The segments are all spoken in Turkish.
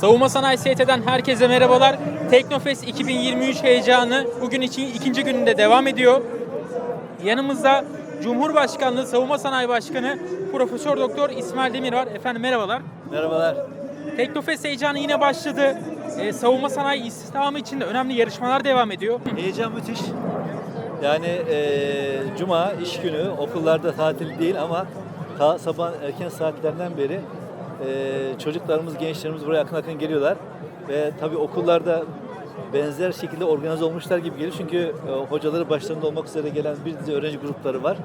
Savunma Sanayi ST'den herkese merhabalar. Teknofest 2023 heyecanı bugün için ikinci gününde devam ediyor. Yanımızda Cumhurbaşkanlığı Savunma Sanayi Başkanı Profesör Doktor İsmail Demir var. Efendim merhabalar. Merhabalar. Teknofest heyecanı yine başladı. Ee, savunma sanayi istihdamı için de önemli yarışmalar devam ediyor. Heyecan müthiş. Yani eee, cuma iş günü okullarda tatil değil ama ta sabah erken saatlerden beri eee, çocuklarımız, gençlerimiz buraya akın akın geliyorlar. Ve tabii okullarda benzer şekilde organize olmuşlar gibi geliyor. Çünkü e, hocaları başlarında olmak üzere gelen bir dizi öğrenci grupları var.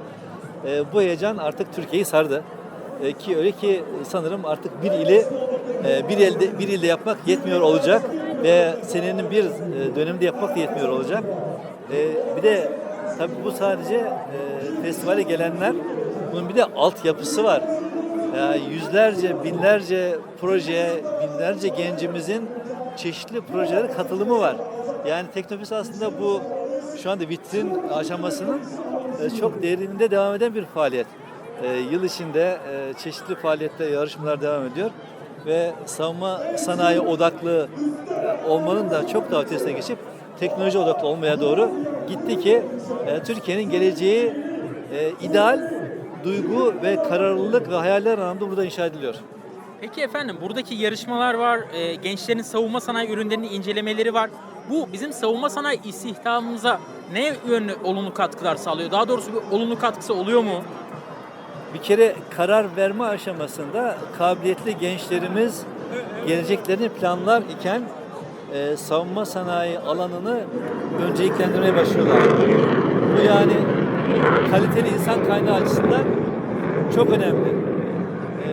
E, bu heyecan artık Türkiye'yi sardı. E, ki öyle ki sanırım artık bir ili e, bir elde bir ilde yapmak yetmiyor olacak ve senenin bir e, dönemde yapmak da yetmiyor olacak. E, bir de tabii bu sadece e, festivale gelenler bunun bir de altyapısı var. Ya yüzlerce, binlerce proje, binlerce gencimizin çeşitli projelere katılımı var. Yani Teknofest aslında bu şu anda vitrin aşamasının e, çok derininde devam eden bir faaliyet. E, Yıl içinde e, çeşitli faaliyette yarışmalar devam ediyor ve savunma sanayi odaklı olmanın da çok daha ötesine geçip teknoloji odaklı olmaya doğru gitti ki Türkiye'nin geleceği ideal duygu ve kararlılık ve hayaller anlamda burada inşa ediliyor. Peki efendim buradaki yarışmalar var, e, gençlerin savunma sanayi ürünlerini incelemeleri var. Bu bizim savunma sanayi istihdamımıza ne yönlü olumlu katkılar sağlıyor? Daha doğrusu bir olumlu katkısı oluyor mu? Bir kere karar verme aşamasında kabiliyetli gençlerimiz geleceklerini planlar iken e, savunma sanayi alanını önceliklendirmeye başlıyorlar. Bu yani kaliteli insan kaynağı açısından çok önemli. E,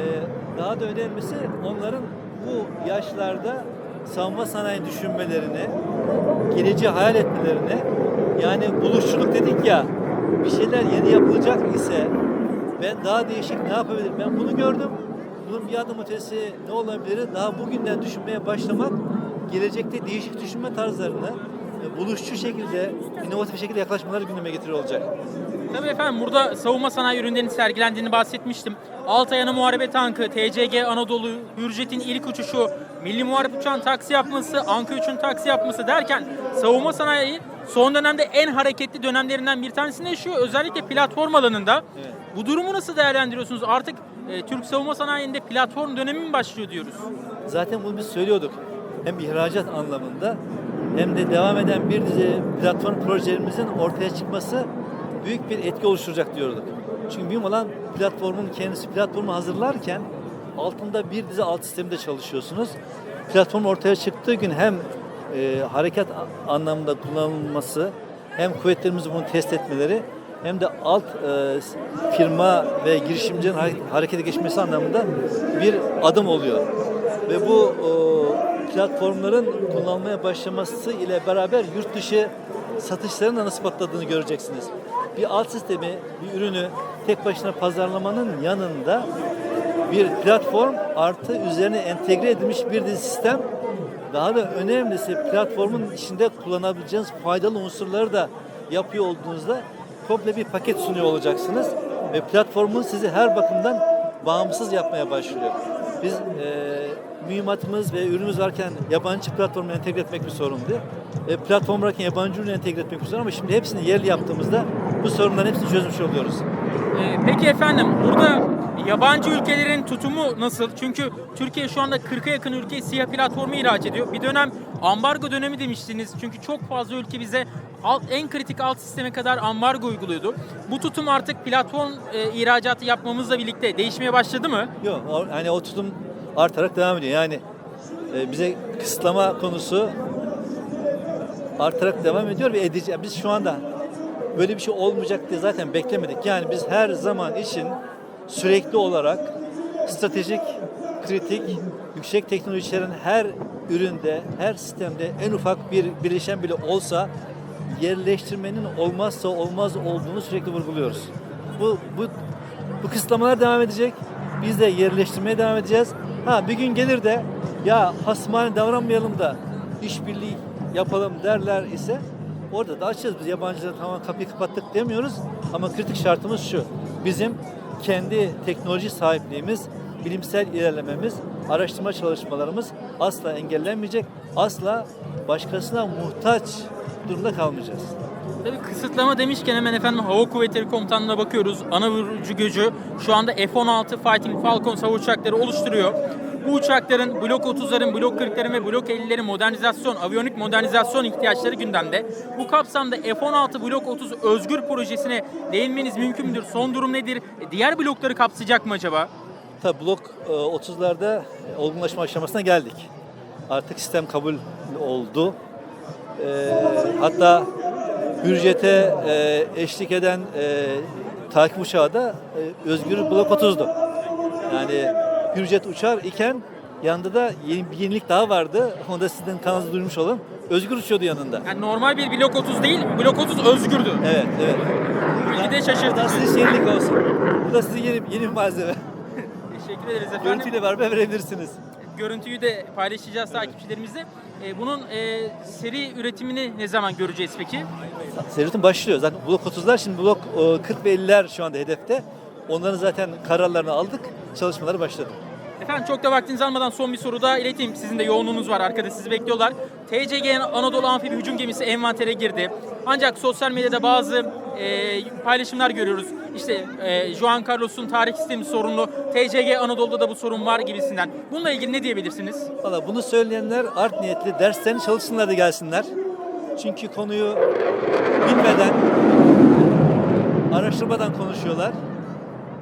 daha da önemlisi onların bu yaşlarda savunma sanayi düşünmelerini, geleceği hayal etmelerini, yani buluşçuluk dedik ya, bir şeyler yeni yapılacak ise ben daha değişik ne yapabilirim? Ben bunu gördüm. Bunun bir adım ötesi ne olabilir? Daha bugünden düşünmeye başlamak gelecekte değişik düşünme tarzlarını buluşçu şekilde, inovatif şekilde yaklaşmaları gündeme getiriyor olacak. Tabii efendim burada savunma sanayi ürünlerinin sergilendiğini bahsetmiştim. Altayana Muharebe Tankı, TCG Anadolu, Hürjet'in ilk uçuşu, Milli Muharip Uçağın taksi yapması, Anka 3'ün taksi yapması derken savunma sanayi son dönemde en hareketli dönemlerinden bir tanesini yaşıyor. Özellikle platform alanında. Evet. Bu durumu nasıl değerlendiriyorsunuz? Artık e, Türk savunma sanayinde platform dönemi mi başlıyor diyoruz? Zaten bunu biz söylüyorduk. Hem ihracat anlamında hem de devam eden bir dizi platform projelerimizin ortaya çıkması büyük bir etki oluşturacak diyorduk. Çünkü mühim olan platformun kendisi platformu hazırlarken altında bir dizi alt sistemde çalışıyorsunuz. Platform ortaya çıktığı gün hem e, harekat anlamında kullanılması hem kuvvetlerimiz bunu test etmeleri hem de alt e, firma ve girişimcinin hare- harekete geçmesi anlamında bir adım oluyor. Ve bu e, platformların kullanmaya başlaması ile beraber yurt dışı satışların da nasıl patladığını göreceksiniz. Bir alt sistemi, bir ürünü tek başına pazarlamanın yanında bir platform artı üzerine entegre edilmiş bir dizi sistem daha da önemlisi platformun içinde kullanabileceğiniz faydalı unsurları da yapıyor olduğunuzda komple bir paket sunuyor olacaksınız ve platformun sizi her bakımdan bağımsız yapmaya başlıyor. Biz e, mühimmatımız ve ürünümüz varken yabancı platformu entegre etmek bir sorundu. E, platform varken yabancı ürünü entegre etmek bir sorun ama şimdi hepsini yerli yaptığımızda bu sorunların hepsini çözmüş oluyoruz. Ee, peki efendim burada yabancı ülkelerin tutumu nasıl? Çünkü Türkiye şu anda 40'a yakın ülke siyah platformu ihraç ediyor. Bir dönem ambargo dönemi demiştiniz. Çünkü çok fazla ülke bize alt, en kritik alt sisteme kadar ambargo uyguluyordu. Bu tutum artık platform e, ihracatı yapmamızla birlikte değişmeye başladı mı? Yok hani o tutum artarak devam ediyor. Yani e, bize kısıtlama konusu artarak devam ediyor ve edeceğiz. Biz şu anda böyle bir şey olmayacak diye zaten beklemedik. Yani biz her zaman için sürekli olarak stratejik, kritik, yüksek teknoloji içeren her üründe, her sistemde en ufak bir bileşen bile olsa yerleştirmenin olmazsa olmaz olduğunu sürekli vurguluyoruz. Bu, bu, bu kısıtlamalar devam edecek. Biz de yerleştirmeye devam edeceğiz. Ha bir gün gelir de ya hasmane davranmayalım da işbirliği yapalım derler ise orada da açacağız. Biz yabancılara tamamen kapıyı kapattık demiyoruz. Ama kritik şartımız şu. Bizim kendi teknoloji sahipliğimiz bilimsel ilerlememiz, araştırma çalışmalarımız asla engellenmeyecek. Asla başkasına muhtaç durumda kalmayacağız. Tabii kısıtlama demişken hemen efendim Hava Kuvvetleri Komutanlığı'na bakıyoruz. Ana vurucu gücü şu anda F-16 Fighting Falcon hava uçakları oluşturuyor. Bu uçakların Blok 30'ların, Blok 40'ların ve Blok 50'lerin modernizasyon, aviyonik modernizasyon ihtiyaçları gündemde. Bu kapsamda F-16 Blok 30 özgür projesine değinmeniz mümkün müdür? Son durum nedir? E, Diğer blokları kapsayacak mı acaba? Tabi blok e, 30'larda olgunlaşma aşamasına geldik. Artık sistem kabul oldu. E, hatta Hürjet'e e, eşlik eden e, takip uçağı da e, Özgür Blok 30'du. Yani Hürjet uçar iken yanında da yeni bir yenilik daha vardı. Onu da sizden kanalınızda duymuş olun. Özgür uçuyordu yanında. Yani normal bir Blok 30 değil, Blok 30 özgürdü. Evet, evet. Bir de Bu da şaşırtıcı. size yenilik olsun. Bu da size yeni, yeni bir malzeme. Teşekkür ederiz efendim. Görüntüyle beraber verebilirsiniz. Görüntüyü de paylaşacağız takipçilerimizle. E, bunun e, seri üretimini ne zaman göreceğiz peki? Seyretim başlıyor. Zaten blok 30'lar şimdi blok e, 40 ve 50'ler şu anda hedefte. Onların zaten kararlarını aldık. Çalışmaları başladı. Efendim çok da vaktinizi almadan son bir soru daha ileteyim. Sizin de yoğunluğunuz var. Arkada sizi bekliyorlar. TCG Anadolu Amfibi hücum gemisi envantere girdi. Ancak sosyal medyada bazı e, paylaşımlar görüyoruz. İşte e, Juan Carlos'un tarih sistemi sorunlu. TCG Anadolu'da da bu sorun var gibisinden. Bununla ilgili ne diyebilirsiniz? Valla bunu söyleyenler art niyetli derslerini çalışsınlar da gelsinler. Çünkü konuyu bilmeden, araştırmadan konuşuyorlar.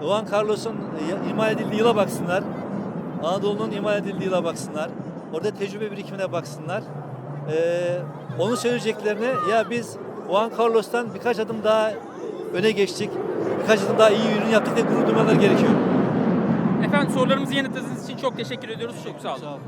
Juan Carlos'un e, imal edildiği yıla baksınlar. Anadolu'nun imal edildiği baksınlar. Orada tecrübe birikimine baksınlar. Ee, onu söyleyeceklerine ya biz Juan Carlos'tan birkaç adım daha öne geçtik. Birkaç adım daha iyi ürün yaptık diye gurur duymaları gerekiyor. Efendim sorularımızı yanıtladığınız için çok teşekkür ediyoruz. Çok sağ olun. Sağ olun.